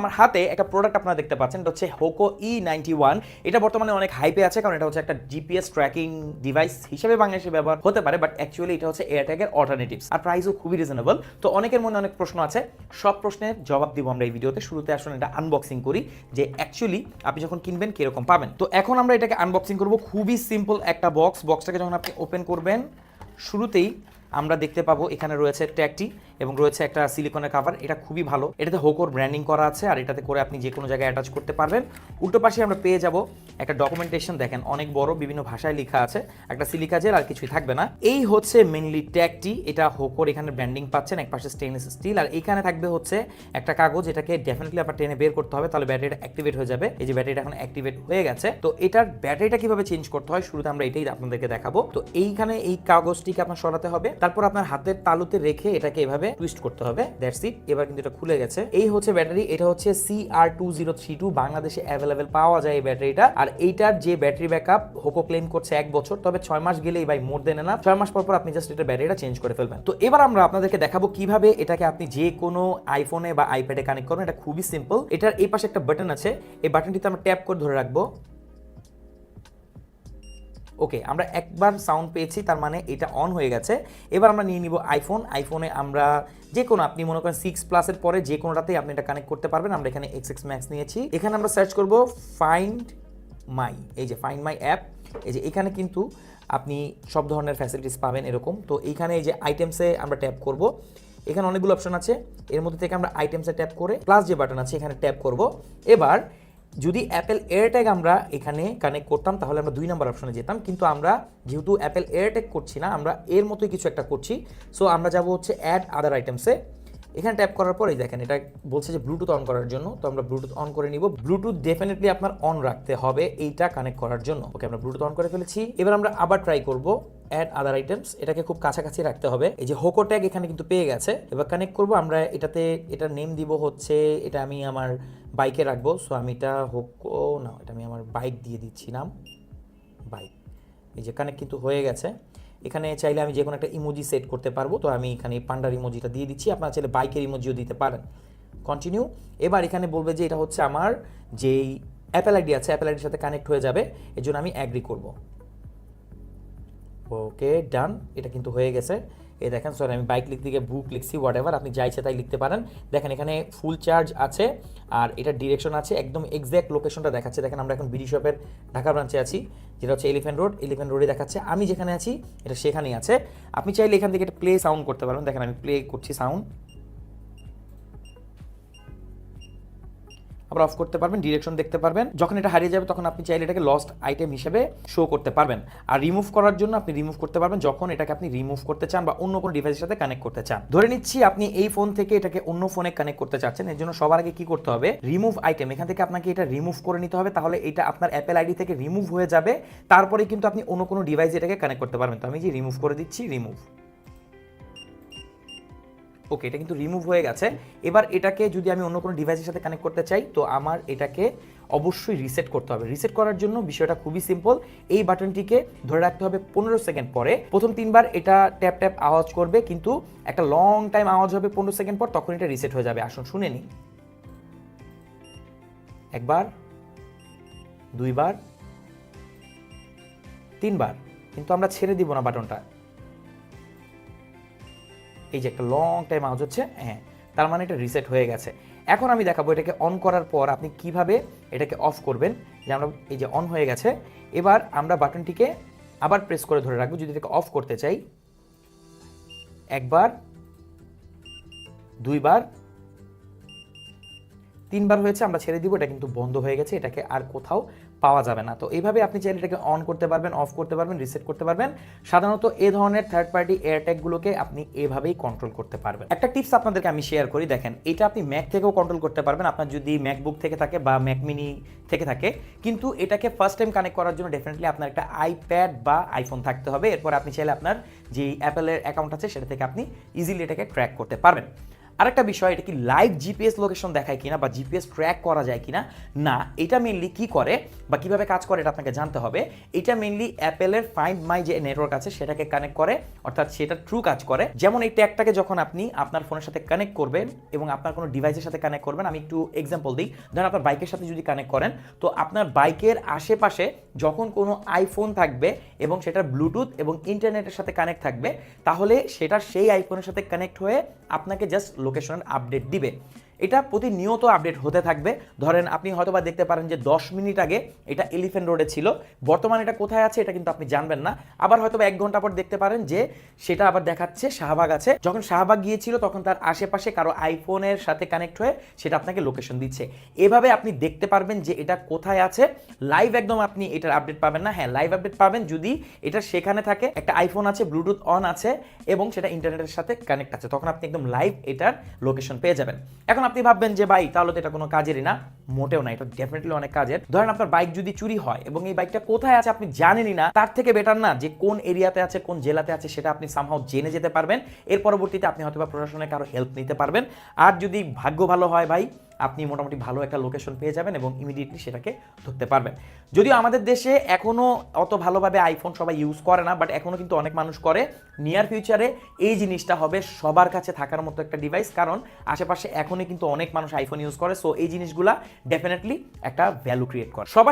আমার হাতে একটা প্রোডাক্ট আপনারা দেখতে পাচ্ছেন, এটা হচ্ছে হোকো ই নাইনটি ওয়ান এটা বর্তমানে অনেক হাইপে আছে, কারণ এটা হচ্ছে একটা জিপিএস ট্র্যাকিং ডিভাইস হিসেবে বাংলাদেশে ব্যবহার হতে পারে বাট অ্যাকচুয়ালি এটা হচ্ছে এয়ারট্যাগের অল্টারনেটিভস আর প্রাইসও খুবই রিজনেবল তো অনেকের মনে অনেক প্রশ্ন আছে, সব প্রশ্নের জবাব দিব আমরা এই ভিডিওতে। শুরুতে আসলে এটা আনবক্সিং করি, যে অ্যাকচুয়ালি আপনি যখন কিনবেন, কীরকম পাবেন। তো এখন আমরা এটাকে আনবক্সিং করব, খুবই সিম্পল একটা বক্স বক্সটাকে যখন আপনি ওপেন করবেন, শুরুতেই আমরা দেখতে পাবো, এখানে রয়েছে ট্যাগটি এবং রয়েছে একটা সিলিকনের কাভার এটা খুবই ভালো। এটাতে হোকোর ব্র্যান্ডিং করা আছে, আর এটাতে করে আপনি যে কোনো জায়গায় অ্যাটাচ করতে পারবেন। উল্টো পাশে আমরা পেয়ে যাব একটা ডকুমেন্টেশন দেখেন অনেক বড়, বিভিন্ন ভাষায় লেখা আছে, একটা সিলিকা জেল আর কিছুই থাকবে না। এই হচ্ছে মেনলি ট্যাগটি এটা হোকোর এখানে ব্র্যান্ডিং পাচ্ছেন, এক পাশে স্টেনলেস স্টিল আর এখানে থাকবে হচ্ছে একটা কাগজ, এটাকে ডেফিনেটলি আপনার টেনে বের করতে হবে, তাহলে ব্যাটারিটা অ্যাক্টিভেট হয়ে যাবে। এই যে ব্যাটারিটা এখন অ্যাক্টিভেট হয়ে গেছে, তো এটার ব্যাটারিটা কীভাবে চেঞ্জ করতে হয়, শুরুতে আমরা এটাই আপনাদেরকে দেখাবো। তো এইখানে এই কাগজটিকে আপনার সরাতে হবে, তারপর আপনার হাতের তালুতে রেখে এটাকে এভাবে টুইস্ট করতে হবে দ্যাটস ইট এবার কিন্তু এটা খুলে গেছে। এই হচ্ছে ব্যাটারি, এটা হচ্ছে C R two zero three two বাংলাদেশে অ্যাভেলেবেল পাওয়া যায় এই ব্যাটারিটা। আর এইটার যে ব্যাটারি ব্যাকআপ হোকো ক্লেম করছে এক বছর, তবে ছয় মাস গেলেই ভাই মোর দেন না ছয় মাস পর পর আপনি জাস্ট এটা ব্যাটারিটা চেঞ্জ করে ফেলবেন। তো এবার আমরা আপনাদেরকে দেখাবো কীভাবে এটাকে আপনি যে কোনো আইফোনে বা আইপ্যাডে কানেক্ট করবেন। এটা খুবই সিম্পল এটার এই পাশে একটা বাটন আছে। এই বাটনটিতে আমরা ট্যাপ করে ধরে রাখব। ওকে, আমরা একবার সাউন্ড পেয়েছি, তার মানে এটা অন হয়ে গেছে। এবার আমরা নিয়ে নিব আইফোন আইফোনে আমরা যে কোনো, আপনি মনে করেন সিক্স প্লাসের পরে যে কোনোটাতেই আপনি এটা কানেক্ট করতে পারবেন। আমরা এখানে এক্স এক্স ম্যাক্স নিয়েছি। এখানে আমরা সার্চ করব ফাইন্ড মাই এই যে ফাইন্ড মাই অ্যাপ এই যে এখানে কিন্তু আপনি সব ধরনের ফ্যাসিলিটিস পাবেন এরকম। তো এইখানে এই যে আইটেমসে আমরা ট্যাপ করব। এখানে অনেকগুলো অপশন আছে। এর মধ্যে থেকে আমরা আইটেমসে ট্যাপ করে প্লাস যে বাটন আছে, এখানে ট্যাপ করব। এবার যদি অ্যাপেল এয়ারট্যাগ আমরা এখানে কানেক্ট করতাম, তাহলে আমরা দুই নম্বর অপশনে যেতাম। কিন্তু আমরা যেহেতু অ্যাপেল এয়ারট্যাগ করছি না, আমরা এর মতোই কিছু একটা করছি। সো আমরা যাব হচ্ছে অ্যাড আদার আইটেমসে এখানে ট্যাপ করার পরেই দেখেন, এটা বলছে যে ব্লুটুথ অন করার জন্য, তো আমরা ব্লুটুথ অন করে নিব। ব্লুটুথ ডেফিনেটলি আপনার অন রাখতে হবে এইটা কানেক্ট করার জন্য। ওকে আমরা ব্লুটুথ অন করে ফেলেছি। এবার আমরা আবার ট্রাই করব অ্যাড আদার আইটেমস এটাকে খুব কাছাকাছি রাখতে হবে। এই যে হোকো ট্যাগ এখানে কিন্তু পেয়ে গেছে। এবার কানেক্ট করব, আমরা এটাতে, এটা নেম দিব হচ্ছে, এটা আমি আমার বাইকে রাখব। সো আমি এটা হোকো না, এটা আমি আমার বাইক দিয়ে দিচ্ছি নাম বাইক এই যে কানেক্ট কিন্তু হয়ে গেছে। এখানে চাইলে আমি যে কোনো একটা ইমোজি সেট করতে পারব, তো আমি এখানে পান্ডার ইমোজিটা দিয়ে দিচ্ছি, আপনারা চাইলে বাইকের ইমোজিও দিতে পারেন। কন্টিনিউ এবার এখানে বলবে যে এটা হচ্ছে আমার যেই অ্যাপেল আইডি আছে অ্যাপেল আইডির সাথে কানেক্ট হয়ে যাবে, এর জন্য আমি অ্যাগ্রি করব। ওকে ডান এটা কিন্তু হয়ে গেছে। এই দেখেন সরি আমি বাইক লিখতে গিয়ে বুক লিখছি হোয়াট এভার আপনি যা ইচ্ছে তাই লিখতে পারেন। দেখেন, এখানে ফুল চার্জ আছে, আর এটা ডিরেকশন আছে, একদম এক্স্যাক্ট লোকেশনটা দেখাচ্ছে। দেখেন, আমরা এখন বিডি শপের ঢাকা ব্রাঞ্চে আছি, যেটা হচ্ছে এলিফ্যান্ট রোড এলিফ্যান্ট রোডে দেখাচ্ছে। আমি যেখানে আছি, এটা সেখানেই আছে। আপনি চাইলে এখান থেকে একটা প্লে সাউন্ড করতে পারবেন দেখেন, আমি প্লে করছি সাউন্ড আবার অফ করতে পারবেন ডিরেকশন দেখতে পারবেন। যখন এটা হারিয়ে যাবে, তখন আপনি চাইলে এটাকে লস্ট আইটেম হিসেবে শো করতে পারবেন। আর রিমুভ করার জন্য আপনি রিমুভ করতে পারবেন যখন এটাকে আপনি রিমুভ করতে চান বা অন্য কোনো ডিভাইসের সাথে কানেক্ট করতে চান। ধরে নিচ্ছি আপনি এই ফোন থেকে এটাকে অন্য ফোনে কানেক্ট করতে চাচ্ছেন, এর জন্য সবার আগে কি করতে হবে? রিমুভ আইটেম এখান থেকে আপনাকে এটা রিমুভ করে নিতে হবে, তাহলে এটা আপনার অ্যাপেল আইডি থেকে রিমুভ হয়ে যাবে। তারপরে কিন্তু আপনি অন্য কোনো ডিভাইসে এটাকে কানেক্ট করতে পারবেন। তো আমি যে রিমুভ করে দিচ্ছি রিমুভ ওকে এটা কিন্তু রিমুভ হয়ে গেছে। এবার এটাকে যদি আমি অন্য কোনো ডিভাইসের সাথে কানেক্ট করতে চাই, তো আমার এটাকে অবশ্যই রিসেট করতে হবে। রিসেট করার জন্য বিষয়টা খুবই সিম্পল এই বাটনটিকে ধরে রাখতে হবে পনেরো সেকেন্ড পরে। প্রথম তিনবার এটা ট্যাপ ট্যাপ আওয়াজ করবে, কিন্তু একটা লং টাইম আওয়াজ হবে পনেরো সেকেন্ড পর, তখন এটা রিসেট হয়ে যাবে। আসুন, শুনে নিই। একবার, দুইবার, তিনবার। কিন্তু আমরা ছেড়ে দিব না বাটনটা। এই যে একটা লং টাইম আওয়াজ হচ্ছে হ্যাঁ তার মানে এটা রিসেট হয়ে গেছে। এখন আমি দেখাবো এটাকে অন করার পর আপনি কীভাবে এটাকে অফ করবেন। যে আমরা এই যে অন হয়ে গেছে, এবার আমরা বাটনটিকে আবার প্রেস করে ধরে রাখব। যদি এটাকে অফ করতে চাই, একবার, দুইবার, তিনবার হয়েছে, আমরা ছেড়ে দিব, এটা কিন্তু বন্ধ হয়ে গেছে, এটাকে আর কোথাও পাওয়া যাবে না। তো এইভাবে আপনি চাইলে এটাকে অন করতে পারবেন অফ করতে পারবেন রিসেট করতে পারবেন। সাধারণত এ ধরনের থার্ড পার্টি এয়ারট্যাগুলোকে আপনি এভাবেই কন্ট্রোল করতে পারবেন। একটা টিপস আপনাদেরকে আমি শেয়ার করি, দেখেন, এটা আপনি ম্যাক থেকেও কন্ট্রোল করতে পারবেন। আপনার যদি ম্যাকবুক থেকে থাকে বা ম্যাক মিনি থেকে থাকে, কিন্তু এটাকে ফার্স্ট টাইম কানেক্ট করার জন্য ডেফিনেটলি আপনার একটা আইপ্যাড বা আইফোন থাকতে হবে। এরপর আপনি চাইলে আপনার যে অ্যাপেলের অ্যাকাউন্ট আছে, সেটা থেকে আপনি ইজিলি এটাকে ট্র্যাক করতে পারবেন। আরেকটা বিষয়, এটা কি লাইভ জিপিএস লোকেশন দেখায় কিনা বা জিপিএস ট্র্যাক করা যায় কিনা? না, এটা মেনলি কি করে বা কীভাবে কাজ করে এটা আপনাকে জানতে হবে। এটা মেনলি অ্যাপেলের ফাইন্ড মাই যে নেটওয়ার্ক আছে, সেটাকে কানেক্ট করে, অর্থাৎ সেটা ট্রু কাজ করে। যেমন এই ট্যাগটাকে যখন আপনি আপনার ফোনের সাথে কানেক্ট করবেন এবং আপনার কোনো ডিভাইসের সাথে কানেক্ট করবেন, আমি একটু এক্সাম্পল দিই। ধরেন আপনার বাইকের সাথে যদি কানেক্ট করেন, তো আপনার বাইকের আশেপাশে যখন কোনো আইফোন থাকবে এবং সেটার ব্লুটুথ এবং ইন্টারনেটের সাথে কানেক্ট থাকবে, তাহলে সেটা সেই আইফোনের সাথে কানেক্ট হয়ে আপনাকে জাস্ট লোকেশনের আপডেট দিবে। এটা প্রতিনিয়ত আপডেট হতে থাকবে। ধরেন আপনি হয়তো বা দেখতে পারেন যে দশ মিনিট আগে এটা এলিফেন্ট রোডে ছিল। বর্তমানে এটা কোথায় আছে এটা কিন্তু আপনি জানবেন না। আবার হয়তো এক ঘণ্টা পর দেখতে পারেন যে সেটা আবার দেখাচ্ছে শাহবাগ আছে। যখন শাহবাগ গিয়েছিল তখন তার আশেপাশে কারও আইফোনের সাথে কানেক্ট হয়ে সেটা আপনাকে লোকেশন দিচ্ছে। এভাবে আপনি দেখতে পারবেন যে এটা কোথায় আছে। লাইভ একদম আপনি এটার আপডেট পাবেন না। হ্যাঁ লাইভ আপডেট পাবেন যদি এটা সেখানে থাকে। একটা আইফোন আছে ব্লুটুথ অন আছে এবং সেটা ইন্টারনেটের সাথে কানেক্ট আছে। তখন আপনি একদম লাইভ এটার লোকেশন পেয়ে যাবেন। এখন আপনি ভাববেন যে, ভাই, তাহলে তো এটা কোনো কাজেরই না। মোটেও না, এটা ডেফিনেটলি অনেক কাজের। ধরেন আপনার বাইক যদি চুরি হয় এবং এই বাইকটা কোথায় আছে আপনি জানেনই না, তার থেকে বেটার না যে, কোন এরিয়াতে আছে, কোন জেলাতে আছে, সেটা আপনি সামহাও জেনে যেতে পারবেন। এর পরবর্তীতে আপনি হয়তো বা প্রশাসনের কারও হেল্প নিতে পারবেন। আর যদি ভাগ্য ভালো হয়, ভাই আপনি মোটামুটি ভালো একটা লোকেশন পেয়ে যাবেন এবং ইমিডিয়েটলি সেটাকে ধরতে পারবেন। যদিও আমাদের দেশে এখনও অত ভালোভাবে আইফোন সবাই ইউজ করে না বাট এখনও কিন্তু অনেক মানুষ করে। নিয়ার ফিউচারে এই জিনিসটা হবে সবার কাছে থাকার মতো একটা ডিভাইস কারণ আশেপাশে এখনই কিন্তু অনেক মানুষ আইফোন ইউজ করে সো এই জিনিসগুলা ডেফিনেটলি একটা ভ্যালু ক্রিয়েট করে। সবার